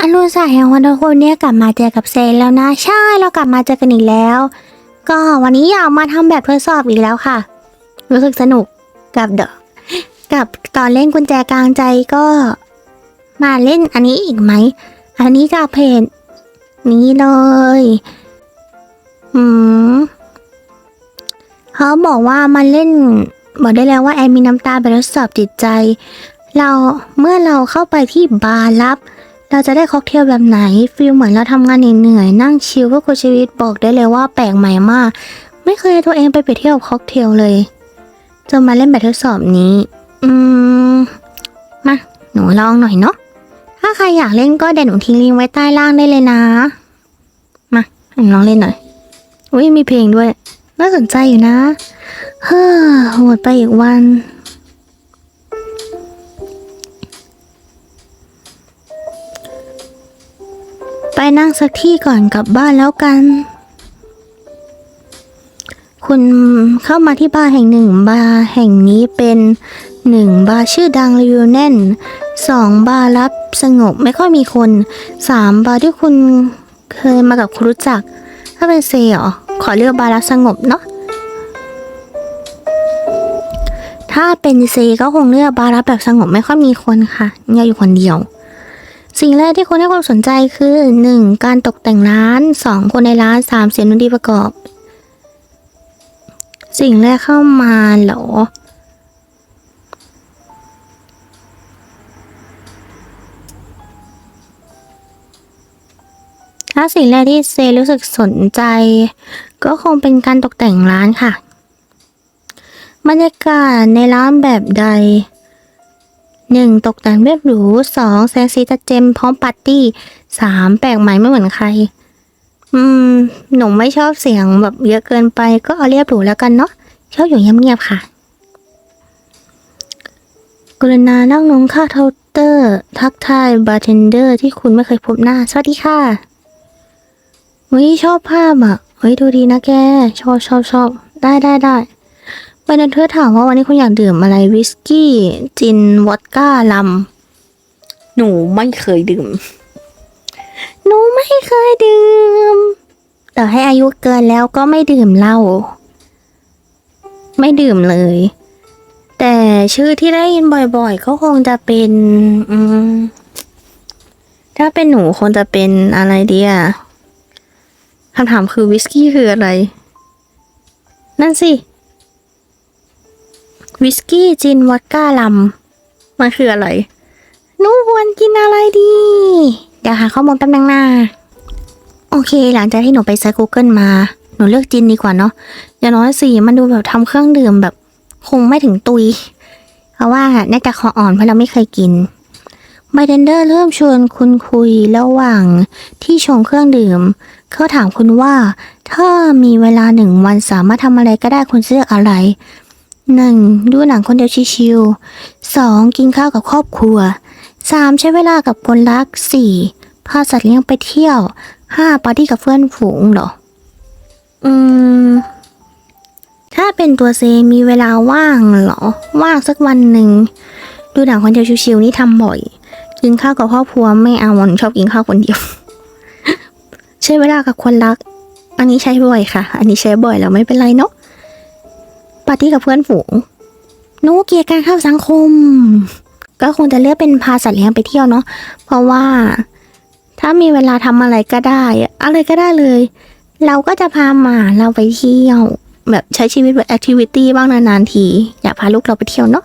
อรุณสายแห่งวันทุกคนเนี่ยกลับมาเจอกับเซนแล้วนะ ใช่เรากลับมาเจอกันอีกแล้ว ก็วันนี้อยากมาทำแบบทดสอบอีกแล้วค่ะ รู้สึกสนุกกับเดอะกับตอนเล่นกุญแจกลางใจก็ มาเล่นอันนี้อีกไหม อันนี้จากเพจนี้เลยอืมเขาบอกว่ามาเล่น บอกได้แล้วว่าแอนมีน้ำตาไปทดสอบจิตใจ เราเมื่อเราเข้าไปที่บาร์ลับ เราจะได้ค็อกเทลแบบไหนฟีลเหมือนเราทำงานเหนื่อยๆนั่งชิลเพื่อคุณชีวิตบอกได้เลยว่าแปลกใหม่มาก ไม่เคยตัวเองไปเปรียบเทียบกับค็อกเทลเลยจะมาเล่นแบบทดสอบนี้ อืมมาหนูลองหน่อยเนาะถ้าใครอยากเล่นก็เดี๋ยวหนูทิ้งลิงก์ไว้ใต้ล่างได้เลยนะ มาหนูลองเล่นหน่อยอุ้ยมีเพลงด้วยน่าสนใจอยู่นะ เฮ้อหมดไปอีกวัน นั่งสักที่ก่อนกลับบ้านแล้วกัน คุณเข้ามาที่บาร์แห่งหนึ่งบาร์แห่งนี้เป็นหนึ่งบาร์ชื่อดังรีวิวแน่นสองบาร์รับสงบไม่ค่อยมีคนสามบาร์ที่คุณเคยมากับคุณรู้จัก ถ้าเป็นเซเหรอขอเลือกบาร์รับสงบเนาะถ้าเป็นเซก็คงเลือกบาร์รับแบบสงบไม่ค่อยมีคนค่ะเนี่ยอยู่คนเดียว สิ่งแรกที่คนให้ความสนใจคือ 1. การตกแต่งร้าน 2. คนในร้าน 3. เสียงดนตรีประกอบ สิ่งแรกเข้ามาเหรอ ถ้าสิ่งแรกที่เซรู้สึกสนใจ ก็คงเป็นการตกแต่งร้านค่ะ บรรยากาศในร้านแบบใด หนึ่งตกแต่งเรียบหรูสองแสงสีจัดเจมพร้อมปาร์ตี้สามแปลกใหม่ไม่เหมือนใคร อืม หนูไม่ชอบเสียงแบบเยอะเกินไปก็เอาเรียบหรูแล้วกันเนาะชอบอยู่เงียบๆค่ะ กรุณานั่งลงค่าเคาเตอร์ ทักทายบาร์เทนเดอร์ที่คุณไม่เคยพบหน้า สวัสดีค่ะเฮ้ยชอบภาพอะเฮ้ยดูดีนะแก ชอบชอบชอบได้ได้ได้ วันนั้นเธอถามว่าวันนี้คุณอยากดื่มอะไรวิสกี้ จินวอดก้าลัมหนูไม่เคยดื่ม หนูไม่เคยดื่ม แต่ให้อายุเกินแล้วก็ไม่ดื่มเหล้าไม่ดื่มเลย แต่ชื่อที่ได้ยินบ่อยๆ ก็คงจะเป็นอืมถ้าเป็นหนูคงจะเป็นอะไรดีอะคำถามคือวิสกี้คืออะไร นั่นสิ วิสกี้จินวอดก้าลัมมันคืออะไรหนูควรกินอะไรดี เดี๋ยวหาข้อมูลแป๊บนึงนะโอเค หลังจากที่หนูไปเซิร์ช Google มา หนูเลือกจินดีกว่าเนาะอย่างน้อยสีมันดูแบบทำเครื่องดื่มแบบคงไม่ถึงตุย เพราะว่าน่าจะคออ่อนเพราะเราไม่เคยกินไบเดนเดอร์เริ่มชวนคุณคุยระหว่างที่ชงเครื่องดื่ม เขาถามคุณว่า ถ้ามีเวลาหนึ่งวันสามารถทำอะไรก็ได้คุณเลือกอะไร หนึ่งดูหนังคนเดียวชิวๆสองกินข้าวกับครอบครัวสามใช้เวลากับคนรักสี่พาสัตว์เลี้ยงไปเที่ยวห้าปาร์ตี้กับเพื่อนฝูงเหรอ อืม ถ้าเป็นตัวเซมีเวลาว่างเหรอ ว่างสักวันหนึ่ง ดูหนังคนเดียวชิวๆนี่ทำบ่อย กินข้าวกับครอบครัวไม่เอาหนชอบกินข้าวคนเดียว ใช้เวลากับคนรัก อันนี้ใช้บ่อยค่ะ อันนี้ใช้บ่อยแล้วไม่เป็นไรเนาะ ปาร์ตี้กับเพื่อนฝูงหนูเกลียดการเข้าสังคม ก็คงจะเลือกเป็นพาสัตว์เลี้ยงไปเที่ยวเนาะเพราะว่า ถ้ามีเวลาทำอะไรก็ได้ อะไรก็ได้เลย เราก็จะพาหมาเราไปเที่ยว แบบใช้ชีวิตแบบแอคทิวิตี้บ้างนานๆที อยากพาลูกเราไปเที่ยวเนาะ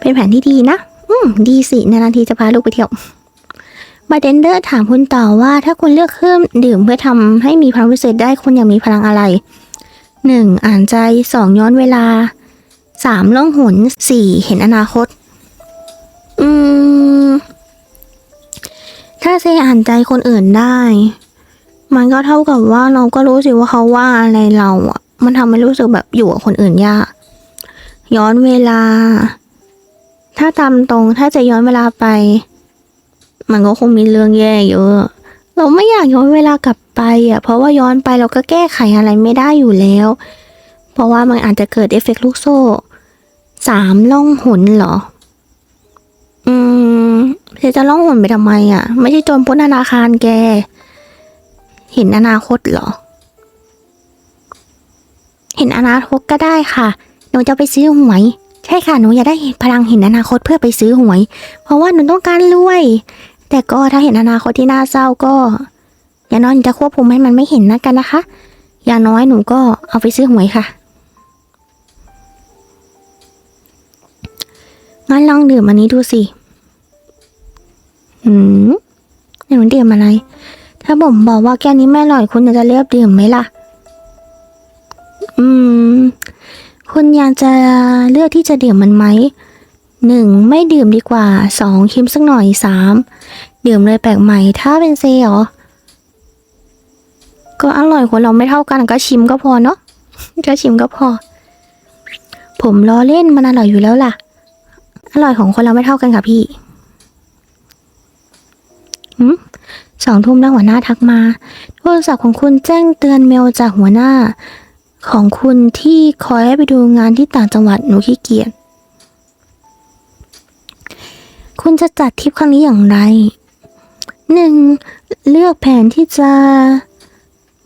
เป็นแผนที่ดีนะ อืม ดีสิ นานๆทีจะพาลูกไปเที่ยวบาร์เทนเดอร์ถามคุณต่อว่าถ้าคุณเลือกเครื่องดื่มเพื่อทำให้มีพลังพิเศษได้คุณอยากมีพลังอะไร หนึ่งอ่านใจสองย้อนเวลาสามล่องหนสี่เห็นอนาคต อืม ถ้าเซอ่านใจคนอื่นได้ มันก็เท่ากับว่าเราก็รู้สิว่าเขาว่าอะไรเราอะ มันทำให้รู้สึกแบบอยู่กับคนอื่นยาก ย้อนเวลา ถ้าตามตรงถ้าจะย้อนเวลาไป มันก็คงมีเรื่องแย่เยอะ เราไม่อยากย้อนเวลากลับ ไปอะเพราะว่าย้อนไปเราก็แก้ไขอะไรไม่ได้อยู่แล้ว เพราะว่ามันอาจจะเกิดเอฟเฟกต์ลูกโซ่สามล่องหนเหรอ อืมเซธจะล่องหนไปทำไมอะ ไม่ใช่โจรปล้นธนาคารแก เห็นอนาคตเหรอ เห็นอนาคตก็ได้ค่ะหนูจะไปซื้อหวยใช่ค่ะหนูอยากได้พลังเห็นอนาคตเพื่อไปซื้อหวย เพราะว่าหนูต้องการรวย แต่ก็ถ้าเห็นอนาคตที่น่าเศร้าก็ อย่างน้อยหนูจะควบคุมให้มันไม่เห็นนะกันนะคะ อย่างน้อยหนูก็เอาไปซื้อหวยค่ะ งั้นลองดื่มอันนี้ดูสิอืมหนูดื่มอะไร ถ้าผมบอกว่าแก้วนี้ไม่อร่อยคุณจะเลือกดื่มไหมล่ะ อืม คุณอยากจะเลือกที่จะดื่มมันไหมหนึ่งไม่ดื่มดีกว่าสองชิมสักหน่อยสามดื่มเลยแปลกใหม่ ถ้าเป็นเซหรอ ก็อร่อยคนเราไม่เท่ากันก็ชิมก็พอเนาะก็ชิมก็พอ ผมล้อเล่นมันอร่อยอยู่แล้วล่ะ อร่อยของคนเราไม่เท่ากันค่ะพี่สองทุ่มแล้วหัวหน้าทักมา โทรศัพท์ของคุณแจ้งเตือนเมลจากหัวหน้า ของคุณที่คอยให้ไปดูงานที่ต่างจังหวัดหนูขี้เกียจคุณจะจัดทริปครั้งนี้อย่างไรหนึ่งเลือกแผนที่จะ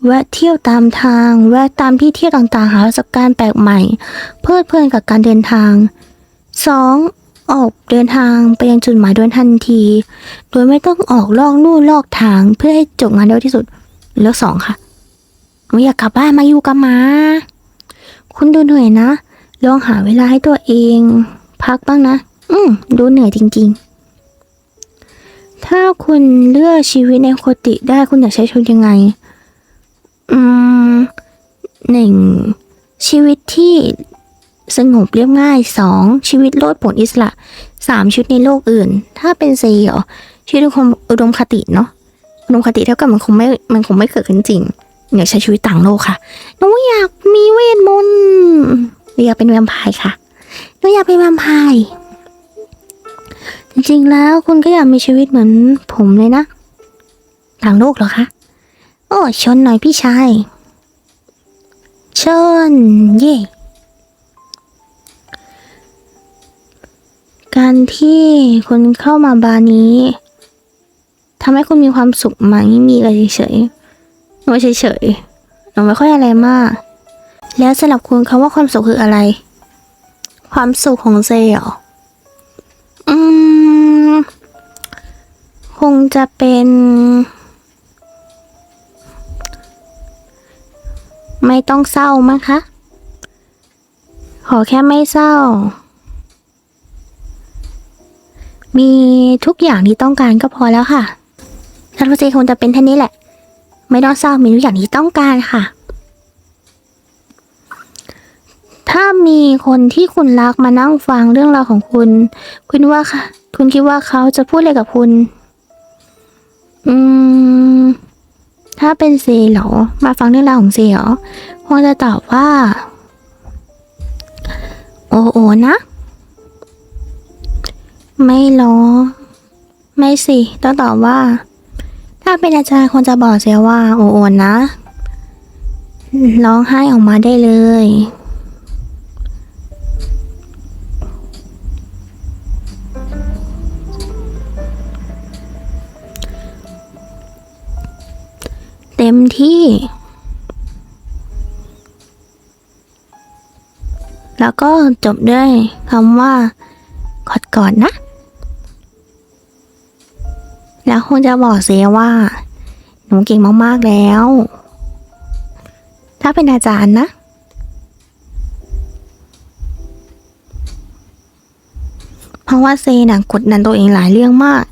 แวะเที่ยวตามทาง แวะตามที่เที่ยวต่างๆ หาประสบการณ์แปลกใหม่ เพลิดเพลินกับการเดินทางสองออกเดินทางไปยังจุดหมายโดยทันที โดยไม่ต้องออกลอกนู่นลอกทางเพื่อให้จบงานเร็วที่สุดเลือกสองค่ะไม่อยากกลับบ้านมาอยู่กับหมาคุณดูเหนื่อยนะ ลองหาเวลาให้ตัวเอง พักบ้างนะ อืมดูเหนื่อยจริง ๆ ถ้าคุณเลือกชีวิตในโคติได้คุณอยากใช้ชีวิตยังไง อืมหนึ่งชีวิตที่สงบเรียบง่ายสองชีวิตโลดผนอิสระสามชีวิตในโลกอื่น ถ้าเป็นเซเหรอชีวิตอุดมคติเนาะอุดมคติเท่ากับมันคงไม่มันคงไม่เกิดขึ้นจริงอยากใช้ชีวิตต่างโลกค่ะหนูอยากมีเวทมนต์หนูอยากเป็นแวมไพร์ค่ะหนูอยากเป็นแวมไพร์จริงๆแล้วคุณก็อยากมีชีวิตเหมือนผมเลยนะ ต่างโลกเหรอคะ โอ้ชนหน่อยพี่ชาย ชน เย่การที่คุณเข้ามาบาร์นี้ทำให้คุณมีความสุขไหมมีอะไรเฉยๆหนูเฉยๆหนูไม่ค่อยอะไรมาก แล้วสำหรับคุณคำว่าความสุขคืออะไร ความสุขของเซเหรออืม คงจะเป็น ไม่ต้องเศร้ามั้งคะ ขอแค่ไม่เศร้า มีทุกอย่างที่ต้องการก็พอแล้วค่ะทัศนคงจะเป็นแค่นี้แหละ ไม่ต้องเศร้ามีทุกอย่างที่ต้องการค่ะ ถ้ามีคนที่คุณรักมานั่งฟังเรื่องราวของคุณ คุณว่าค่ะ คุณคิดว่าเขาจะพูดอะไรกับคุณ อืม ถ้าเป็นเซเหรอ มาฟังเรื่องราวของเซเหรอคงจะตอบว่า โอโอนะ ไม่หรอ ไม่สิต้องตอบว่า ถ้าเป็นอาจารย์คงจะบอกเสียว่า โอโอนะ ร้องไห้ออกมาได้เลย เต็มที่ แล้วก็จบด้วยคำว่ากอดก่อนนะ แล้วคงจะบอกเสียว่า หนูเก่งมาก ๆ แล้ว ถ้าเป็นอาจารย์นะเพราะว่าเซน่ะกดดันตัวเองหลายเรื่องมาก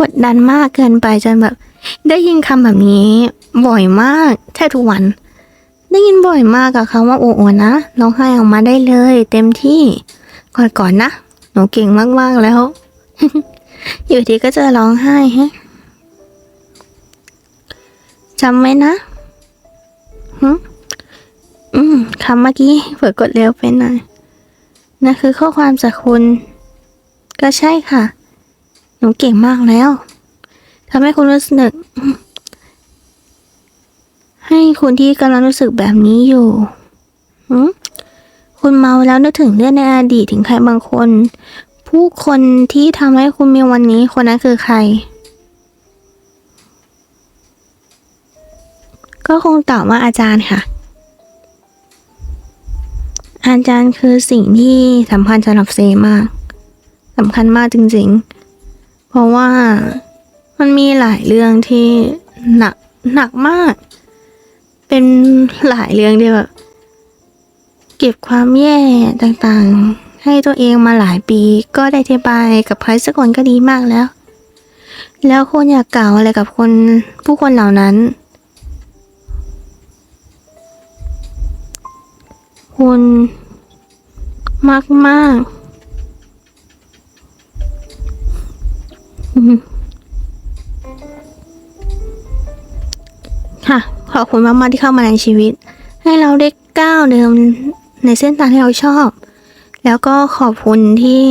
กดดันมากเกินไปจนแบบ ได้ยินคำแบบนี้ บ่อยมาก แทบทุกวัน ได้ยินบ่อยมากกับคำว่าโอ้โอนะร้องไห้ออกมาได้เลย เต็มที่ก่อนก่อนๆนะหนูเก่งมากๆแล้ว อยู่ดีก็จะร้องไห้ฮะจำไว้นะหอืมคำเมื่อกี้เผื่อกดเร็วไปหน่อยนั่นคือข้อความจากคุณ ก็ใช่ค่ะ หนูเก่งมากแล้วทำให้คุณรู้สึก ให้คุณที่กำลังรู้สึกแบบนี้อยู่คุณเมาแล้วนึกถึงเรื่องในอดีตถึงใครบางคน ผู้คนที่ทำให้คุณมีวันนี้คนนั้นคือใคร ก็คงตอบว่าอาจารย์ค่ะ อาจารย์คือสิ่งที่สำคัญสำหรับเซมากสำคัญมากจริงๆ เพราะว่ามันมีหลายเรื่องที่หนักหนักมาก เป็นหลายเรื่องที่แบบเก็บความแย่ต่างๆ ให้ตัวเองมาหลายปี ก็ได้อธิบายกับใครสักคนก็ดีมากแล้ว แล้วคุณอยากกล่าวอะไรกับคนผู้คนเหล่านั้นคุณมากมากค่ะ ขอบคุณมากๆที่เข้ามาในชีวิต ให้เราได้ก้าวเดินในเส้นทางที่เราชอบ แล้วก็ขอบคุณที่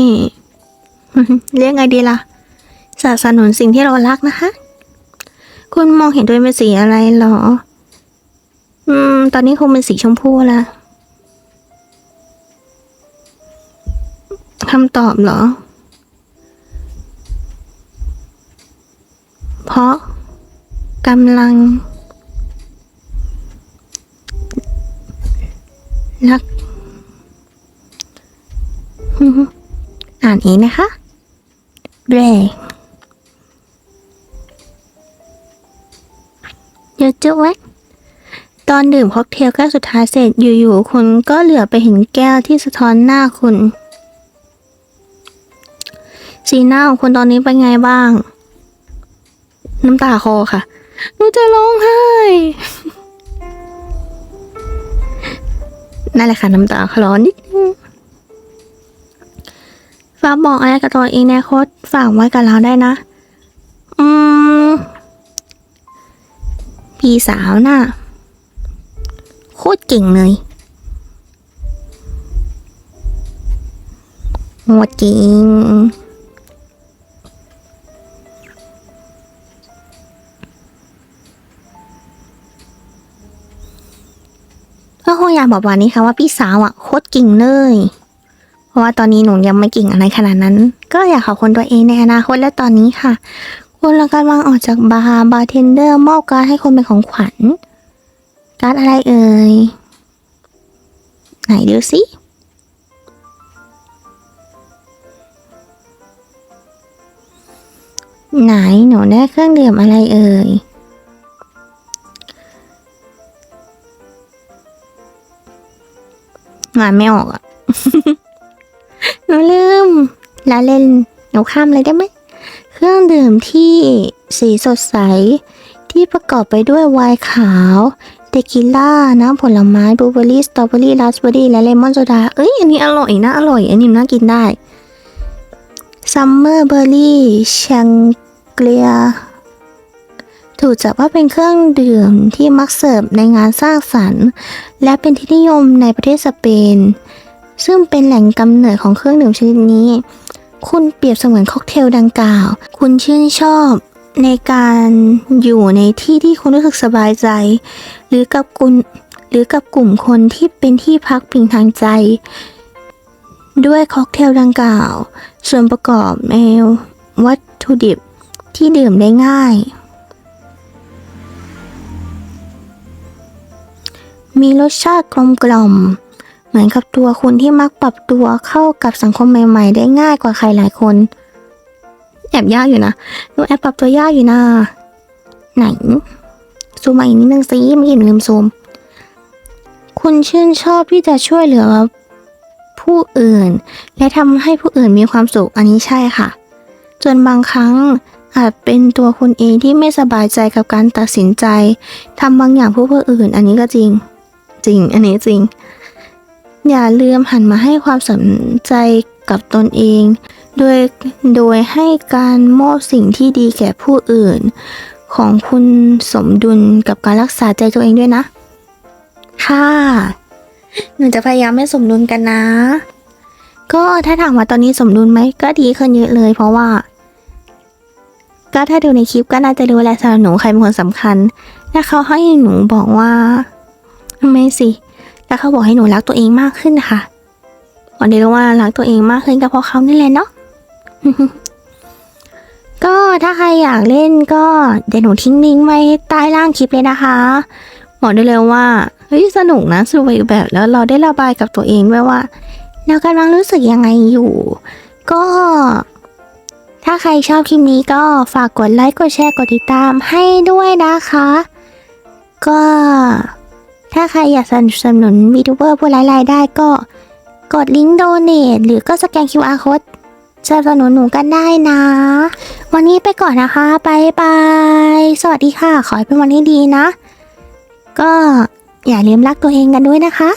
เรียกไงดีล่ะสนับสนุนสิ่งที่เรารักนะคะ คุณมองเห็นตัวเองเป็นสีอะไรเหรอ อืม ตอนนี้คงเป็นสีชมพูละคำตอบเหรอ เพราะกำลัง รัก อ่านเองนะคะเรเยอะจุ๊ไว้ตอนดื่มค็อกเทลแก้วสุดท้ายเสร็จอยู่ๆคุณก็เหลือไปเห็นแก้วที่สะท้อนหน้าคุณ สีหน้าของคุณตอนนี้เป็นไงบ้าง น้ำตาคอค่ะหนูจะร้องไห้ นั่นแหละค่ะน้ำตาคลอนิดนึงฝากบอกอะไรกับตัวเองในโคตฝากไว้กับเราได้นะ อืม พี่สาวน่ะ โคตรเก่งเลยหมดจริง บอกวันนี้ค่ะว่าพี่สาวอะโคตรเก่งเลยเพราะว่าตอนนี้หนูยังไม่เก่งอะไรขนาดนั้น ก็อยากขอบคุณตัวเองในอนาคตและตอนนี้ค่ะคุณกำลังออกจากบาร์บาร์เทนเดอร์มอบการให้คนเป็นของขวัญ การอะไรเอ่ยไหนดูสิไหนหนูได้เครื่องดื่มอะไรเอ่ย งานไม่ออกอะหนูลืมลาเล่นหนูข้ามเลยได้ไหม เครื่องดื่มที่สีสดใส ที่ประกอบไปด้วยไวน์ขาว เตกิล่า น้ำผลไม้บลูเบอร์รี่ สตรอเบอร์รี่ ราสเบอร์รี่ และเลมอนโซดา เอ้ย อันนี้อร่อยนะ อร่อย อันนี้น่ากินได้ ซัมเมอร์เบอร์รี่แชงเกลีย ถูกจัดว่าเป็นเครื่องดื่มที่มักเสิร์ฟในงานสร้างสรรค์ และเป็นที่นิยมในประเทศสเปน ซึ่งเป็นแหล่งกำเนิดของเครื่องดื่มชนิดนี้ คุณเปรียบเสมือนค็อกเทลดังกล่าว คุณชื่นชอบในการอยู่ในที่ที่คุณรู้สึกสบายใจ หรือกับกุลหรือกับกลุ่มคนที่เป็นที่พักพิงทางใจ ด้วยค็อกเทลดังกล่าว ส่วนประกอบในวัตถุดิบที่ดื่มได้ง่าย มีรสชาติกลมกล่อม เหมือนกับตัวคุณที่มักปรับตัวเข้ากับสังคมใหม่ ๆ ได้ง่ายกว่าใครหลายคนแอบยากอยู่นะหนูแอบปรับตัวยากอยู่นะไหนซูมมาอีกนิดนึงสิไม่เห็นลืมซูม คุณชื่นชอบที่จะช่วยเหลือผู้อื่น และทำให้ผู้อื่นมีความสุขอันนี้ใช่ค่ะจนบางครั้งอาจเป็นตัวคุณเองที่ไม่สบายใจกับการตัดสินใจทำบางอย่างเพื่อผู้อื่นอันนี้ก็จริง จริง อันนี้จริง อย่าลืมหันมาให้ความสนใจกับตนเอง โดยโดยให้การมอบสิ่งที่ดีแก่ผู้อื่น ของคุณสมดุลกับการรักษาใจตัวเองด้วยนะ ค่ะหนูจะพยายามให้สมดุลกันนะ ก็ถ้าถามว่าตอนนี้สมดุลไหมก็ดีขึ้นเยอะเลย เพราะว่า ก็ถ้าดูในคลิปก็น่าจะรู้แหละสำหรับหนูใครเป็นคนสำคัญและเขาให้หนูบอกว่า ไม่สิแล้วเขาบอกให้หนูรักตัวเองมากขึ้นนะคะวันนี้รู้ว่ารักตัวเองมากขึ้นก็เพราะเขานี่แหละเนาะก็ถ้าใครอยากเล่นก็เดี๋ยวหนูทิ้งลิงก์ไว้ใต้ล่างคลิปเลยนะคะบอกได้เลยว่าเฮ้ยสนุกนะสนุกอีกแบบแล้วเราได้ระบายกับตัวเองด้วยว่าเรากำลังรู้สึกยังไงอยู่ ก็ ถ้าใครชอบคลิปนี้ก็ฝากกดไลค์กดแชร์กดติดตามให้ด้วยนะคะ ก็ ถ้าใครอยากสนับสนุนวีทูเบอร์ผู้ไร้รายได้ก็กดลิงก์โดเนทหรือก็สแกน QR code สนับสนุนหนูกันได้นะ วันนี้ไปก่อนนะคะบายบาย สวัสดีค่ะ ขอให้เป็นวันที่ดีนะ ก็อย่าลืมรักตัวเองกันด้วยนะคะ